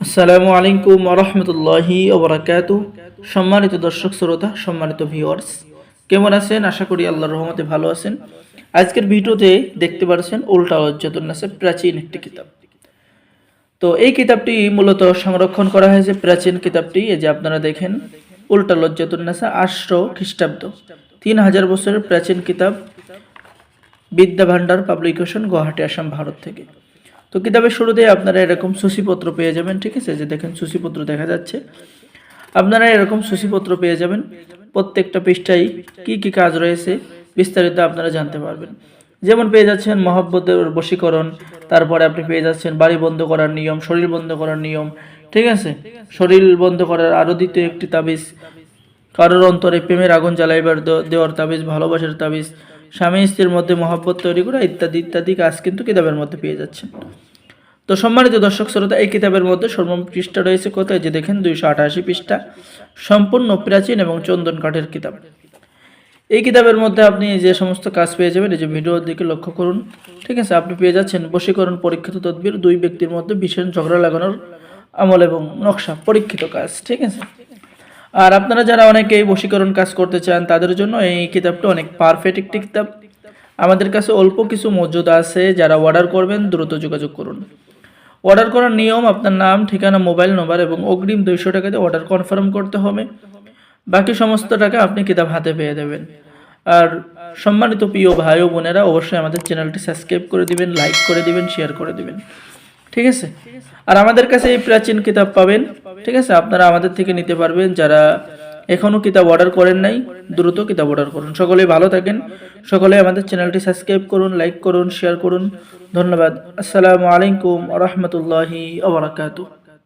আসসালামু আলাইকুম রহমতুল্লাহি ওবরাকাতু সম্মানিত দর্শক শ্রোতা, সম্মানিত ভিউয়ার্স কেমন আছেন? আশা করি আল্লাহর রহমতে ভালো আছেন। আজকের ভিডিওতে দেখতে পাচ্ছেন উল্টা লজ্জাতুন্নাসে প্রাচীন একটি কিতাব। তো এই কিতাবটি মূলত সংরক্ষণ করা হয়েছে প্রাচীন কিতাবটি। এই যে আপনারা দেখেন, উল্টা লজ্জাতুন্নাসা আটশো খ্রিস্টাব্দ। তিন হাজার বছরের প্রাচীন কিতাব বিদ্যা ভান্ডার পাবলিকেশন গুয়াহাটি, আসাম, ভারত থেকে। তো কিতাবের শুরুতে আপনারা এরকম সূচিপত্র পেয়ে যাবেন, ঠিক আছে? যে দেখেন সূচিপত্র দেখা যাচ্ছে। আপনারা এরকম সূচিপত্র পেয়ে যাবেন। প্রত্যেকটা পৃষ্ঠায় কি কি কাজ রয়েছে, বিস্তারিত আপনারা জানতে পারবেন। যেমন পেয়ে যাচ্ছেন মহব্বতের বশীকরণ, তারপরে আপনি পেয়ে যাচ্ছেন বাড়ি বন্ধ করার নিয়ম, শরীর বন্ধ করার নিয়ম, ঠিক আছে? শরীর বন্ধ করার আরও দ্বিতীয় একটি তাবিজ, কারোর অন্তরে প্রেমের আগুন জ্বালাইবার দেওয়ার তাবিজ, ভালোবাসার তাবিজ স্বামী স্ত্রীর মধ্যে মহাব্বত তৈরি করা ইত্যাদি ইত্যাদি কাজ কিন্তু কিতাবের মধ্যে পেয়ে যাচ্ছেন। তো সম্মানিত দর্শক শ্রোতা, এই কিতাবের মধ্যে সর্বম পৃষ্ঠা রয়েছে কোথায়? যে দেখেন, দুইশো আঠাশি পৃষ্ঠা, সম্পূর্ণ প্রাচীন এবং চন্দন কাঠের কিতাব। এই কিতাবের মধ্যে আপনি যে সমস্ত কাজ পেয়ে যাবেন, এই যে ভিডিওর দিকে লক্ষ্য করুন, ঠিক আছে? আপনি পেয়ে যাচ্ছেন বশীকরণ, পরীক্ষিত তদবির, দুই ব্যক্তির মধ্যে ভীষণ ঝগড়া লাগানোর আমল এবং নকশা, পরীক্ষিত কাজ, ঠিক আছে? আর আপনারা যারা অনেকেই বশীকরণ কাজ করতে চান, তাদের জন্য এই কিতাবটা অনেক পারফেক্ট একটি কিতাব। আমাদের কাছে অল্প কিছু মজুদ আছে, যারা অর্ডার করবেন, দ্রুত যোগাযোগ করুন। অর্ডার করার নিয়ম, আপনার নাম, ঠিকানা মোবাইল নম্বর এবং অগ্রিম দুইশো টাকাতে অর্ডার কনফার্ম করতে হবে। বাকি সমস্ত টাকা আপনি কিতাব হাতে পেয়ে দেবেন। আর সম্মানিত প্রিয় ভাই ও বোনেরা, অবশ্যই আমাদের চ্যানেলটি সাবস্ক্রাইব করে দিবেন লাইক করে দিবেন শেয়ার করে দিবেন। ঠিক আছে? আর আমাদের কাছে এই প্রাচীন কিতাব পাবেন। ঠিক আছে? আপনারা আমাদের থেকে নিতে পারবেন। যারা এখনও কিতাব অর্ডার করেন নাই, দ্রুত কিতাব অর্ডার করুন। সকলে ভালো থাকেন সকলে আমাদের চ্যানেলটি সাবস্ক্রাইব করুন লাইক করুন শেয়ার করুন। ধন্যবাদ। আসসালামু আলাইকুম রহমতুল্লাহি আবরাকাতু